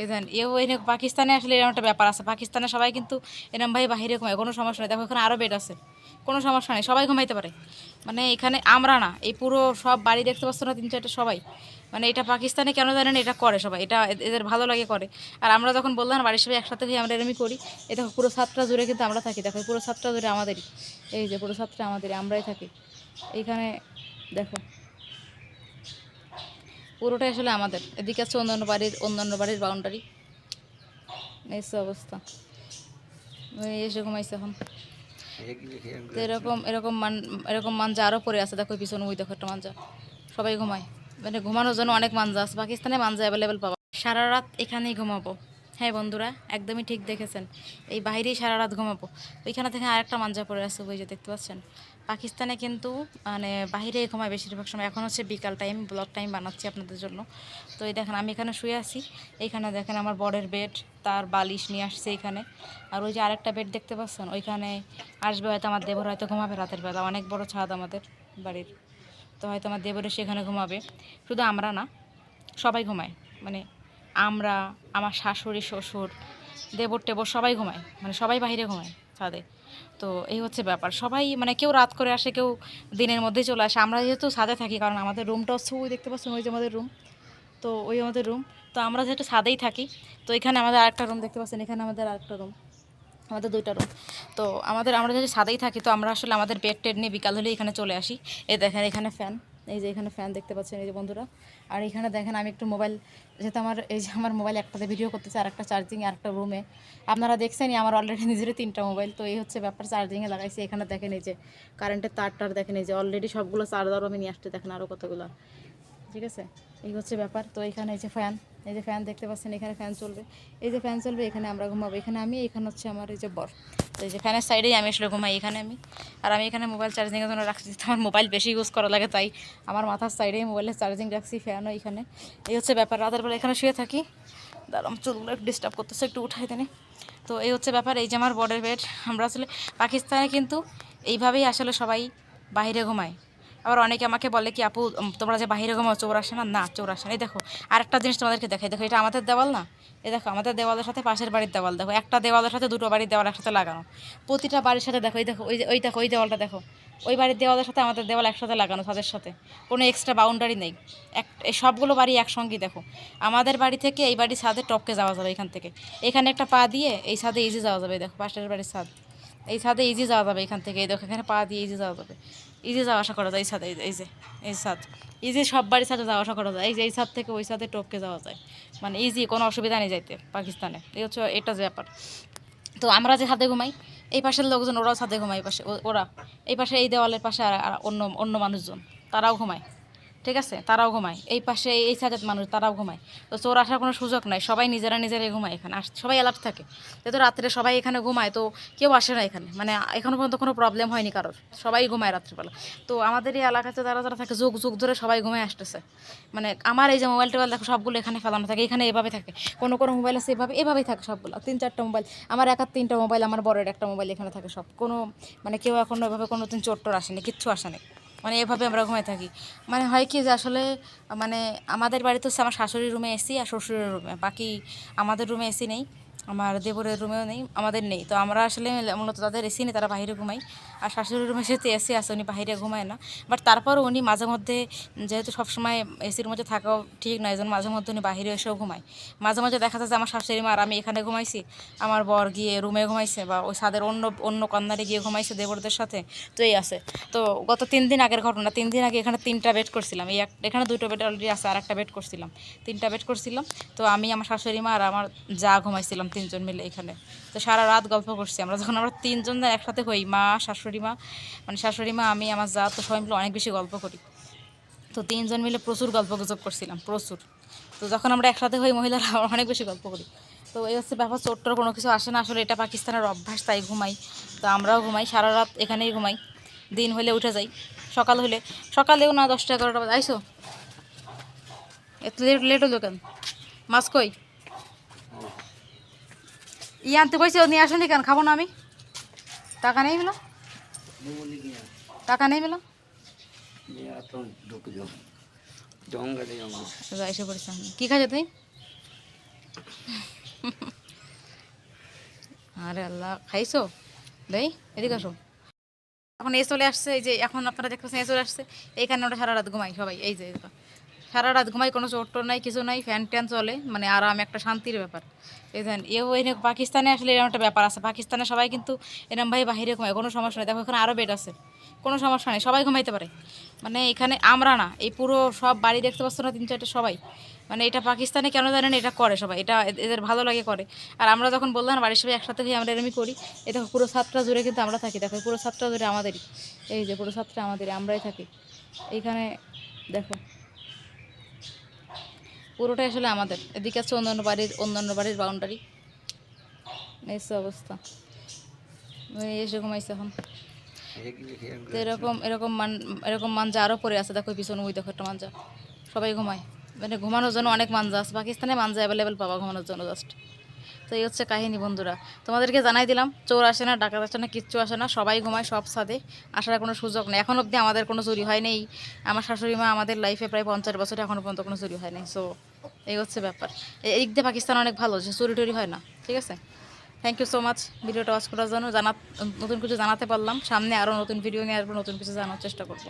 এই দেন এও এনে পাকিস্তানে আসলে এরকম একটা ব্যাপার আছে। পাকিস্তানে সবাই কিন্তু এরকম ভাই, বাহিরে ঘুমায়, কোনো সমস্যা নেই। দেখো, এখানে আরও বেড আছে। কোনো সমস্যা নেই, সবাই ঘুমাইতে পারে। মানে এখানে আমরা না, এই পুরো সব বাড়ি দেখতে পাচ্ছ না, তিন চারটে সবাই। মানে এটা পাকিস্তানে কেন জানেন এটা করে সবাই। এটা এদের ভালো লাগে করে। আর আমরা যখন বললাম, বাড়ির সবাই একসাথে হয়ে আমরা এরমই করি। এ দেখো, পুরো সাতটা জুড়ে কিন্তু আমরা থাকি। দেখো, পুরো সাতটা জুড়ে আমাদেরই। এই যে, পুরো সাতটা আমাদেরই, আমরাই থাকি। এইখানে দেখো। পুরোটাই আসলে আমাদের। এদিকে আছে অন্যান্য বাড়ির অন্যান্য বাড়ির বাউন্ডারি এই অবস্থা। এরকম আইসে এখন। এরকম এরকম মান, এরকম মাঞ্জা আরও পরে আছে। দেখো, পিছনে ওই দেখো একটা মাঞ্জা। সবাই ঘুমায়। মানে ঘুমানোর জন্য অনেক মাঞ্জা আছে। পাকিস্তানে মাঞ্জা অ্যাভেলেবেল পাবা সারা রাত এখানেই ঘুমাবো। হ্যাঁ বন্ধুরা, একদমই ঠিক দেখেছেন। এই বাইরেই সারা রাত ঘুমাবো। ওইখানে থেকে আরেকটা মাঞ্জা পড়ে আছে, ওই যে দেখতে পাচ্ছেন? পাকিস্তানে কিন্তু মানে বাইরে ঘুমায় বেশিরভাগ সময়। এখন হচ্ছে বিকাল টাইম ব্লক টাইম বানাচ্ছি আপনাদের জন্য। তো এই দেখেন, আমি এখানে শুয়ে আছি। এইখানে দেখেন আমার বরের বেড তার বালিশ নিয়ে আসছে এখানে। আর ওই যে আরেকটা বেড দেখতে পাচ্ছেন? ওইখানে আসবে হয়তো আমার দেবর, হয়তো ঘুমাবে রাতের বেলা। অনেক বড় ছাদ আমাদের বাড়ির। তো হয়তো আমার দেবরে সেখানে ঘুমাবে। শুধু আমরা না, সবাই ঘুমায়। মানে আমরা, আমার শাশুড়ি, শ্বশুর, দেবর টেবর সবাই ঘুমায়। মানে সবাই বাইরে ঘুমায় ছাদে। তো এই হচ্ছে ব্যাপার। সবাই মানে কেউ রাত করে আসে, কেউ দিনের মধ্যেই চলে আসে। আমরা যেহেতু ছাদে থাকি, কারণ আমাদের রুমটা হচ্ছে ওই দেখতে পাচ্ছেন, ওই যে আমাদের রুম তো ওই আমাদের রুম তো আমরা যেহেতু ছাদেই থাকি, তো এখানে আমাদের আরেকটা রুম দেখতে পাচ্ছেন, এখানে আমাদের আরেকটা রুম আমাদের দুইটা রুম তো আমাদের, আমরা যদি ছাদেই থাকি, তো আমরা আসলে আমাদের বেড টেড নিয়ে বিকাল হলে এখানে চলে আসি। এই দেখেন এখানে ফ্যান এই যে এখানে ফ্যান দেখতে পাচ্ছেন, এই যে বন্ধুরা। আর এখানে দেখেন, আমি একটু মোবাইল যেহেতু আমার, এই যে আমার মোবাইল একটাতে ভিডিও করতেছে আর একটা চার্জিং আর একটা রুমে আপনারা দেখছেনই আমার অলরেডি নিজেরই তিনটা মোবাইল তো এই হচ্ছে ব্যাপার চার্জিংয়ে লাগাইছি। এখানে দেখেন, এই যে কারেন্টের তার টার দেখেন, এই যে অলরেডি সবগুলো চার্জারও আমি নিয়ে আসতে দেখেন আরও কতগুলো। ঠিক আছে? এই হচ্ছে ব্যাপার। তো এখানে এই যে ফ্যান এই যে ফ্যান দেখতে পাচ্ছেন, এখানে ফ্যান চলবে। এই যে ফ্যান চলবে, এখানে আমরা ঘুমাবো। এখানে আমি, এখানে হচ্ছে আমার এই যে বর। তো এই যে ফ্যানের সাইডেই আমি আসলে ঘুমাই, এখানে আমি। আর আমি এখানে মোবাইল চার্জিংয়ের জন্য রাখছি আমার মোবাইল বেশি ইউজ করা লাগে, তাই আমার মাথার সাইডেই মোবাইলের চার্জিং রাখছি ফ্যানও এখানে। এই হচ্ছে ব্যাপার, রাতের বেলা এখানে শুয়ে থাকি। দাঁড়াম চুলগুলো একটু ডিস্টার্ব করতেছে, একটু উঠাই দেনে। তো এই হচ্ছে ব্যাপার, এই যে আমার বর্ডার বেড আমরা আসলে পাকিস্তানে কিন্তু এইভাবেই আসলে সবাই বাইরে ঘুমায়। আবার অনেকে আমাকে বলে কি, আপু তোমরা যে বাইরে ঘুমাও, চোর আসে না? না, চোর আসে না। এই দেখো, আরেকটা জিনিস তোমাদেরকে দেখাই। দেখো, এটা আমাদের দেওয়াল না? এই দেখো, আমাদের দেওয়ালের সাথে পাশের বাড়ির দেওয়াল। দেখো, একটা দেওয়ালের সাথে, দুটো বাড়ির দেওয়াল একসাথে লাগানো। প্রতিটা বাড়ির সাথে দেখো, এই দেখো, ওই ওই দেখো, ওই দেওয়ালটা দেখো। ওই বাড়ির দেওয়ালের সাথে আমাদের দেওয়াল একসাথে লাগানো, তাদের সাথে। কোনো এক্সট্রা বাউন্ডারি নেই। এক, এই সবগুলো বাড়ি একসঙ্গেই দেখো। আমাদের বাড়ি থেকে এই বাড়ির ছাদে টপকে যাওয়া যাবে এখান থেকে। এখানে একটা পা দিয়ে এই ছাদে ইজি যাওয়া যাবে দেখো, পাশের বাড়ির ছাদ। এই ছাদে ইজি যাওয়া যাবে এখান থেকে। এই দেখো, এখানে পা দিয়ে ইজি যাওয়া যাবে। ইজি যাওয়া আসা করা যায়, এই ছাদে, এই যে- এই যে এই ছাদ। ইজি সব বাড়ির সাথে যাওয়া আসা করা যায়, এই যে, এই ছাদ থেকে ওই সাথে টপকে যাওয়া যায়। মানে ইজি কোনো অসুবিধা নেই যাইতে পাকিস্তানে। এই হচ্ছে এটা যে ব্যাপার। তো আমরা যে ছাদে ঘুমাই, এই পাশের লোকজন ওরাও ছাদে ঘুমায়, এই পাশে ওরা। এই পাশে এই দেওয়ালের পাশে আর অন্য অন্য মানুষজন, তারাও ঘুমায়। ঠিক আছে? তারাও ঘুমায়। এই পাশে এই- সাইডের মানুষ, তারাও ঘুমায়। তো চোর আসার কোনো সুযোগ নাই। সবাই নিজেরা নিজেরাই ঘুমায় এখানে। আর সবাই অ্যালার্ট থাকে। যেহেতু রাত্রে সবাই এখানে ঘুমায়, তো কেউ আসে না এখানে। মানে এখনও পর্যন্ত কোনো প্রবলেম হয়নি কারোর। সবাই ঘুমায় রাত্রিবেলা। তো আমাদের এই এলাকাতে যারা যারা থাকে, যুগ যুগ ধরে সবাই ঘুমায় আসতেছে। মানে আমার এই যে মোবাইল টোবাইল দেখো, সবগুলো এখানে ফেলানো থাকে। এখানে এভাবে থাকে। কোনো কোনো মোবাইল আছে এভাবে এভাবেই থাকে সবগুলো। তিন চারটা মোবাইল আমার একার তিনটা মোবাইল আমার বড়ের একটা মোবাইল এখানে থাকে সব। কোনো মানে কেউ এখনও এভাবে কোনো দিন চোট্টর আসেনি, কিচ্ছু আসেনি। মানে এভাবে আমরা ঘুমাই থাকি। মানে হয় কি যে আসলে মানে আমাদের বাড়িতে হচ্ছে আমার শাশুড়ির রুমে এসি আর শ্বশুরের রুমে, বাকি আমাদের রুমে এসি নেই। আমার দেবরের রুমেও নেই, আমাদের নেই। তো আমরা আসলে মূলত তাদের এসি নেই তারা বাইরে ঘুমাই আর শাশুড়ির রুমে যেহেতু এসি আছে, উনি বাইরে ঘুমায় না। বাট তারপরও উনি মাঝে মধ্যে, যেহেতু সবসময় এসির মধ্যে থাকাও ঠিক নয় যেন মাঝে মধ্যে উনি বাইরে এসেও ঘুমায়। মাঝে মাঝে দেখা যাচ্ছে আমার শাশুড়ি মা আর আমি এখানে ঘুমাইছি, আমার বর গিয়ে রুমে ঘুমাইছে বা ওই ছাদের অন্য অন্য কন্যারে গিয়ে ঘুমাইছে দেবরদের সাথে, তো এই আছে। তো গত তিন দিন আগের ঘটনা, তিন দিন আগে এখানে তিনটা বেড করছিলাম। এই এখানে দুটো বেড অলরেডি আছে আর একটা বেড করছিলাম। তিনটা বেড করছিলাম। তো আমি, আমার শাশুড়ি মা আর আমার যা ঘুমাইছিলাম তিনজন মিলে এখানে। তো সারা রাত গল্প করছি আমরা। যখন আমরা তিনজন একসাথে হই, মা, শাশুড়ি মা মানে শাশুড়ি মা, আমি, আমার যা, তো সবাই মিলে অনেক বেশি গল্প করি। তো তিনজন মিলে প্রচুর গল্প গুজব করছিলাম, প্রচুর। তো যখন আমরা একসাথে হই, মহিলারা অনেক বেশি গল্প করি। তো এই হচ্ছে ব্যাপার চোট্টর কোনো কিছু আসে না। আসলে এটা পাকিস্তানের অভ্যাস, তাই ঘুমাই। তো আমরাও ঘুমাই, সারা রাত এখানেই ঘুমাই। দিন হলে উঠে যাই, সকাল হলে। সকালেও না, দশটা এগারোটা বাজে। আইসো। এত লেট লেট হলো কেন? মাছ কই? ই আনতে কইছে ও নিয়ে আসেনি কেন? খাব না আমি। টাকা নেই মিলো টাকা নেই মিলো এসে পড়েছে। কি তুই আরে আল্লাহ, খাইছো? দেই, এদিকে আসো। এখন এ চলে আসছে, এই যে এখন আপনারা দেখতেছেন, এ চলে আসছে। এইখানে ওটা সারা রাত ঘুমাই সবাই এই যে। সারা রাত ঘুমাই, কোনো চোট নাই, কিছু নাই, ফ্যান ট্যান চলে মানে আরাম, একটা শান্তির ব্যাপার। এই দেন এও এনে পাকিস্তানে আসলে এরকম একটা ব্যাপার আছে। পাকিস্তানে সবাই কিন্তু এরম ভাই বাহিরে ঘুমায়, কোনো সমস্যা নেই। দেখো, এখানে আরও বেড আছে। কোনো সমস্যা নেই, সবাই ঘুমাইতে পারে। মানে এখানে আমরা না, এই পুরো সব বাড়ি দেখতে পাচ্ছ না, তিন চারটে সবাই। মানে এটা পাকিস্তানে কেন জানেন এটা করে সবাই। এটা এদের ভালো লাগে করে। আর আমরা যখন বললাম, বাড়ির সবাই একসাথে হয়ে আমরা এরমই করি। এটা পুরো সাতটা জুড়ে কিন্তু আমরা থাকি। দেখো, পুরো সাতটা জুড়ে আমাদেরই। এই যে, পুরো সাতটা আমাদেরই, আমরাই থাকি। এইখানে দেখো। পুরোটাই আসলে আমাদের। এদিকে আছে অন্যান্য বাড়ির অন্যান্য বাড়ির বাউন্ডারি এইসব অবস্থা। এসে ঘুমাইছে এখন। তো এরকম এরকম মান, এরকম মাঞ্জা আরও পরে আছে। দেখো পিছনে, ওই দেখো একটা মাঞ্জা। সবাই ঘুমায়। মানে ঘুমানোর জন্য অনেক মাঞ্জা আছে। পাকিস্তানে মাঞ্জা অ্যাভেলেবেল পাবা ঘুমানোর জন্য জাস্ট তো এই হচ্ছে কাহিনী বন্ধুরা। তোমাদেরকে জানাই দিলাম, চোর আসে না, ডাকাত আসে না, কিচ্ছু আসে না, সবাই ঘুমায় সব সাদে আসার কোনো সুযোগ নেই। এখন অবধি আমাদের কোনো চুরি হয় নেই। আমার শাশুড়ি মা আমাদের লাইফে প্রায় পঞ্চাশ বছরে এখনও পর্যন্ত কোনো চুরি হয় নাই। সো এই হচ্ছে ব্যাপার। এই দিয়ে পাকিস্তান অনেক ভালো, যে চুরি টুরি হয় না, ঠিক আছে? থ্যাংক ইউ সো মাচ ভিডিওটা ওয়াচ করার জন্য জানা, নতুন কিছু জানাতে পারলাম। সামনে আরও নতুন ভিডিও নিয়ে আসব, নতুন কিছু জানার চেষ্টা করব।